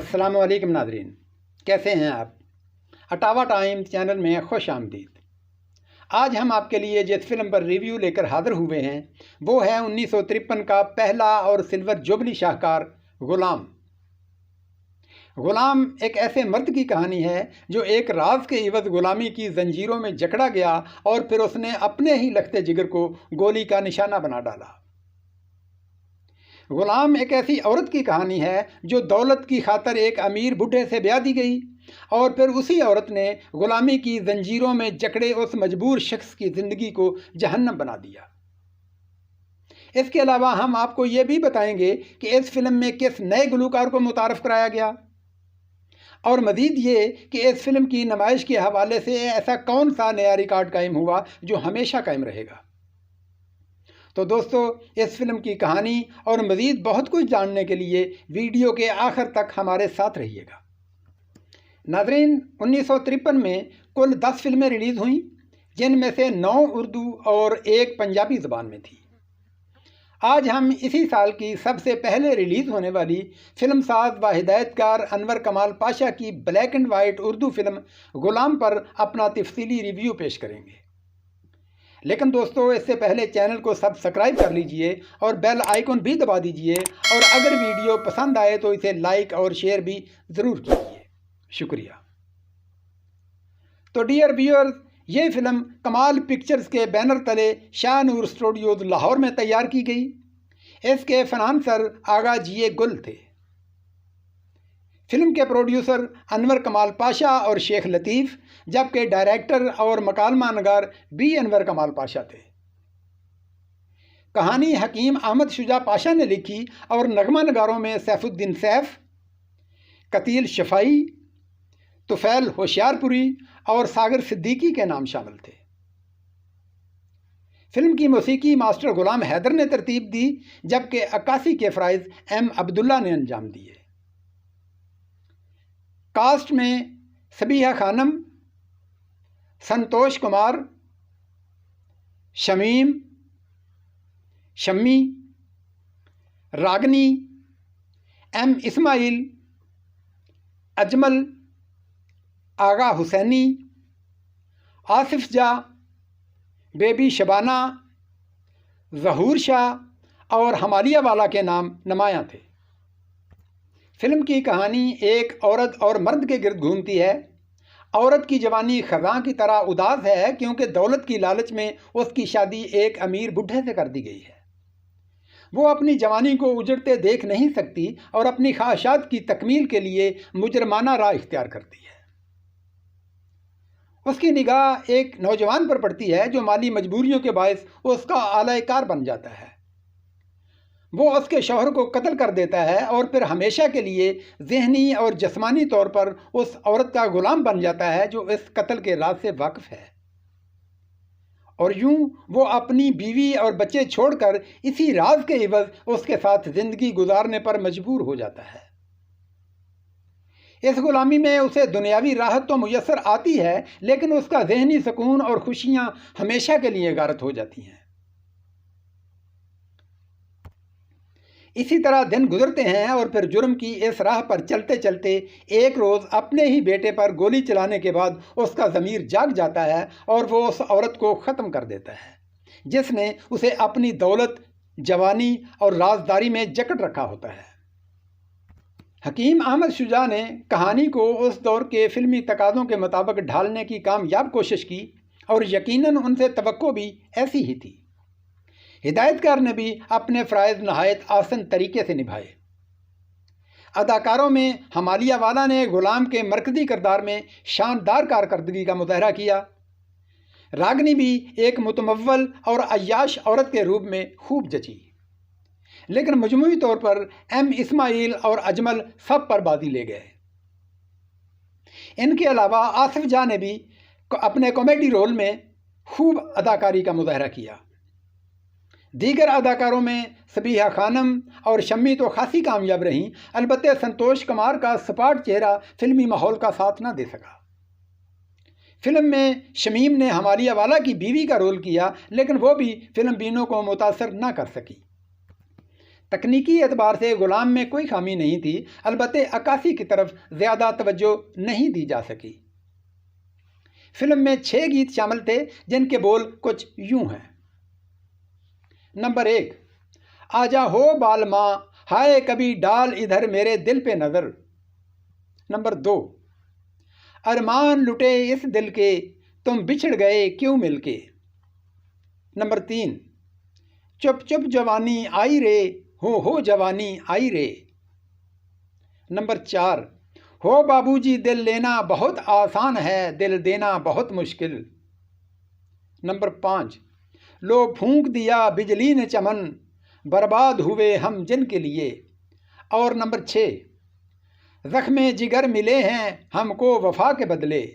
السلام علیکم ناظرین۔ کیسے ہیں آپ؟ اٹاوا ٹائم چینل میں خوش آمدید۔ آج ہم آپ کے لیے جس فلم پر ریویو لے کر حاضر ہوئے ہیں، وہ ہے انیس سو ترپن کا پہلا اور سلور جوبلی شاہکار غلام۔ غلام ایک ایسے مرد کی کہانی ہے جو ایک راز کے عوض غلامی کی زنجیروں میں جکڑا گیا اور پھر اس نے اپنے ہی لختے جگر کو گولی کا نشانہ بنا ڈالا۔ غلام ایک ایسی عورت کی کہانی ہے جو دولت کی خاطر ایک امیر بڈھے سے بیاہ دی گئی اور پھر اسی عورت نے غلامی کی زنجیروں میں جکڑے اس مجبور شخص کی زندگی کو جہنم بنا دیا۔ اس کے علاوہ ہم آپ کو یہ بھی بتائیں گے کہ اس فلم میں کس نئے گلوکار کو متعارف کرایا گیا۔ اور مزید یہ کہ اس فلم کی نمائش کے حوالے سے ایسا کون سا نیا ریکارڈ قائم ہوا جو ہمیشہ قائم رہے گا۔ تو دوستو، اس فلم کی کہانی اور مزید بہت کچھ جاننے کے لیے ویڈیو کے آخر تک ہمارے ساتھ رہیے گا۔ ناظرین، انیس سو ترپن میں کل دس فلمیں ریلیز ہوئیں، جن میں سے نو اردو اور ایک پنجابی زبان میں تھی۔ آج ہم اسی سال کی سب سے پہلے ریلیز ہونے والی فلم ساز و ہدایت کار انور کمال پاشا کی black and white Urdu film Ghulam پر اپنا تفصیلی ریویو پیش کریں گے۔ لیکن دوستو، اس سے پہلے چینل کو سبسکرائب کر لیجیے اور بیل آئیکن بھی دبا دیجیے اور اگر ویڈیو پسند آئے تو اسے لائک اور شیئر بھی ضرور کیجیے۔ شکریہ۔ تو ڈیئر ویورز، یہ فلم کمال پکچرز کے بینر تلے شاہ نور اسٹوڈیوز لاہور میں تیار کی گئی۔ اس کے فنانسر آغا جیے گل تھے۔ فلم کے پروڈیوسر انور کمال پاشا اور شیخ لطیف، جبکہ ڈائریکٹر اور مکالمہ نگار بی انور کمال پاشا تھے۔ کہانی حکیم احمد شجا پاشا نے لکھی اور نغمہ نگاروں میں سیف الدین سیف، قتیل شفائی توفیل ہوشیار پوری اور ساگر صدیقی کے نام شامل تھے۔ فلم کی موسیقی ماسٹر غلام حیدر نے ترتیب دی، جبکہ عکاسی کے فرائض ایم عبداللہ نے انجام دیے۔ کاسٹ میں سبیہ خانم، سنتوش کمار، شمیم، شمی، راگنی، ایم اسماعیل، اجمل، آغا حسینی، آصف جا، بیبی شبانہ، ظہور شاہ اور ہمالیہ والا کے نام نمایاں تھے۔ فلم کی کہانی ایک عورت اور مرد کے گرد گھومتی ہے۔ عورت کی جوانی خزاں کی طرح اداس ہے کیونکہ دولت کی لالچ میں اس کی شادی ایک امیر بڈھے سے کر دی گئی ہے۔ وہ اپنی جوانی کو اجڑتے دیکھ نہیں سکتی اور اپنی خواہشات کی تکمیل کے لیے مجرمانہ راہ اختیار کرتی ہے۔ اس کی نگاہ ایک نوجوان پر پڑتی ہے جو مالی مجبوریوں کے باعث اس کا اعلی کار بن جاتا ہے۔ وہ اس کے شوہر کو قتل کر دیتا ہے اور پھر ہمیشہ کے لیے ذہنی اور جسمانی طور پر اس عورت کا غلام بن جاتا ہے جو اس قتل کے راز سے واقف ہے۔ اور یوں وہ اپنی بیوی اور بچے چھوڑ کر اسی راز کے عوض اس کے ساتھ زندگی گزارنے پر مجبور ہو جاتا ہے۔ اس غلامی میں اسے دنیاوی راحت تو میسر آتی ہے، لیکن اس کا ذہنی سکون اور خوشیاں ہمیشہ کے لیے غارت ہو جاتی ہیں۔ اسی طرح دن گزرتے ہیں اور پھر جرم کی اس راہ پر چلتے چلتے ایک روز اپنے ہی بیٹے پر گولی چلانے کے بعد اس کا ضمیر جاگ جاتا ہے اور وہ اس عورت کو ختم کر دیتا ہے۔ جس نے اسے اپنی دولت، جوانی اور رازداری میں جکٹ رکھا ہوتا ہے۔ حکیم احمد شجاع نے کہانی کو اس دور کے فلمی تقاضوں کے مطابق ڈھالنے کی کامیاب کوشش کی اور یقیناً ان سے توقع بھی ایسی ہی تھی۔ ہدایت کار نے بھی اپنے فرائض نہایت آسن طریقے سے نبھائے۔ اداکاروں میں ہمالیہ والا نے غلام کے مرکزی کردار میں شاندار کارکردگی کا مظاہرہ کیا۔ راگنی بھی ایک متمول اور عیاش عورت کے روپ میں خوب جچی۔ لیکن مجموعی طور پر ایم اسماعیل اور اجمل سب پر بازی لے گئے۔ ان کے علاوہ آصف جا نے بھی اپنے کامیڈی رول میں خوب اداکاری کا مظاہرہ کیا۔ دیگر اداکاروں میں سبیہ خانم اور شمی تو خاصی کامیاب رہیں، البتہ سنتوش کمار کا سپاٹ چہرہ فلمی ماحول کا ساتھ نہ دے سکا۔ فلم میں شمیم نے ہمالیہ والا کی بیوی کا رول کیا، لیکن وہ بھی فلم بینوں کو متاثر نہ کر سکی۔ تکنیکی اعتبار سے غلام میں کوئی خامی نہیں تھی، البتہ عکاسی کی طرف زیادہ توجہ نہیں دی جا سکی۔ فلم میں چھ گیت شامل تھے، جن کے بول کچھ یوں ہیں۔ نمبر ایک، آجا ہو بال ماں ہائے کبھی ڈال ادھر میرے دل پہ نظر۔ نمبر دو، ارمان لٹے اس دل کے، تم بچھڑ گئے کیوں مل کے؟ نمبر تین، چپ چپ جوانی آئی رے، ہو ہو جوانی آئی رے۔ نمبر چار، ہو بابو جی دل لینا بہت آسان ہے، دل دینا بہت مشکل۔ نمبر پانچ لو پھونک دیا بجلی نے چمن، برباد ہوئے ہم جن کے لیے۔ اور نمبر چھ، زخم جگر ملے ہیں ہم کو وفا کے بدلے۔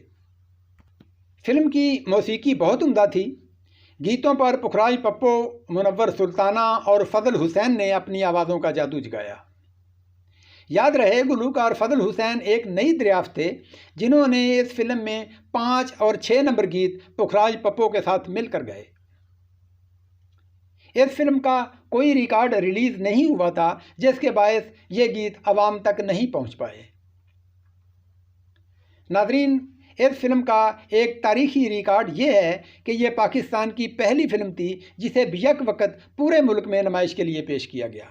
فلم کی موسیقی بہت عمدہ تھی۔ گیتوں پر پکھرائی پپو، منور سلطانہ اور فضل حسین نے اپنی آوازوں کا جادو جگایا۔ یاد رہے گلوکار فضل حسین ایک نئی دریافت تھے، جنہوں نے اس فلم میں پانچ اور چھ نمبر گیت پکھرائی پپو کے ساتھ مل کر گئے۔ اس فلم کا کوئی ریکارڈ ریلیز نہیں ہوا تھا جس کے باعث یہ گیت عوام تک نہیں پہنچ پائے۔ ناظرین، اس فلم کا ایک تاریخی ریکارڈ یہ ہے کہ یہ پاکستان کی پہلی فلم تھی جسے بیک وقت پورے ملک میں نمائش کے لیے پیش کیا گیا۔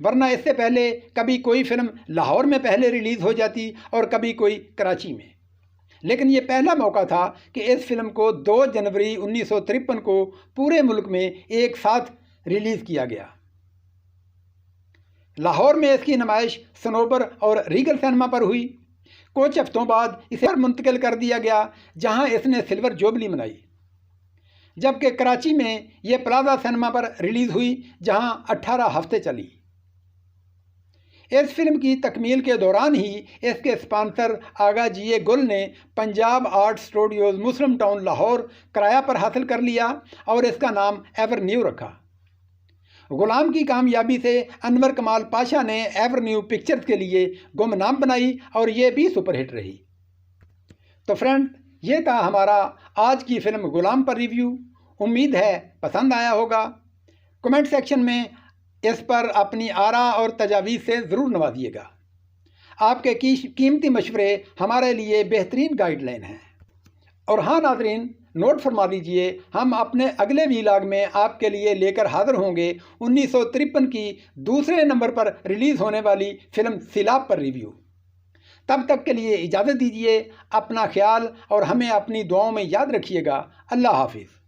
ورنہ اس سے پہلے کبھی کوئی فلم لاہور میں پہلے ریلیز ہو جاتی اور کبھی کوئی کراچی میں۔ لیکن یہ پہلا موقع تھا کہ اس فلم کو دو جنوری انیس سو ترپن کو پورے ملک میں ایک ساتھ ریلیز کیا گیا۔ لاہور میں اس کی نمائش سنوبر اور ریگل سینما پر ہوئی۔ کچھ ہفتوں بعد اسے منتقل کر دیا گیا، جہاں اس نے سلور جوبلی منائی۔ جبکہ کراچی میں یہ پلازا سینما پر ریلیز ہوئی، جہاں اٹھارہ ہفتے چلی۔ اس فلم کی تکمیل کے دوران ہی اس کے اسپانسر آگا جی اے گل نے Punjab art studios Muslim town Lahore کرایہ پر حاصل کر لیا اور اس کا نام ایور نیو رکھا۔ غلام کی کامیابی سے انور کمال پاشا نے ایور نیو پکچرز کے لیے گم نام بنائی اور یہ بھی سپر ہٹ رہی۔ تو فرینڈ یہ تھا ہمارا آج کی فلم غلام پر ریویو۔ امید ہے پسند آیا ہوگا۔ کمنٹ سیکشن میں اس پر اپنی آرا اور تجاویز سے ضرور نوازیے گا۔ آپ کے قیمتی مشورے ہمارے لیے بہترین گائیڈ لائن ہیں۔ اور ہاں ناظرین، نوٹ فرما لیجیے، ہم اپنے اگلے ویلاگ میں آپ کے لیے لے کر حاضر ہوں گے انیس سو ترپن کی دوسرے نمبر پر ریلیز ہونے والی فلم سیلاب پر ریویو۔ تب تک کے لیے اجازت دیجیے اپنا خیال اور ہمیں اپنی دعاؤں میں یاد رکھیے گا۔ اللہ حافظ۔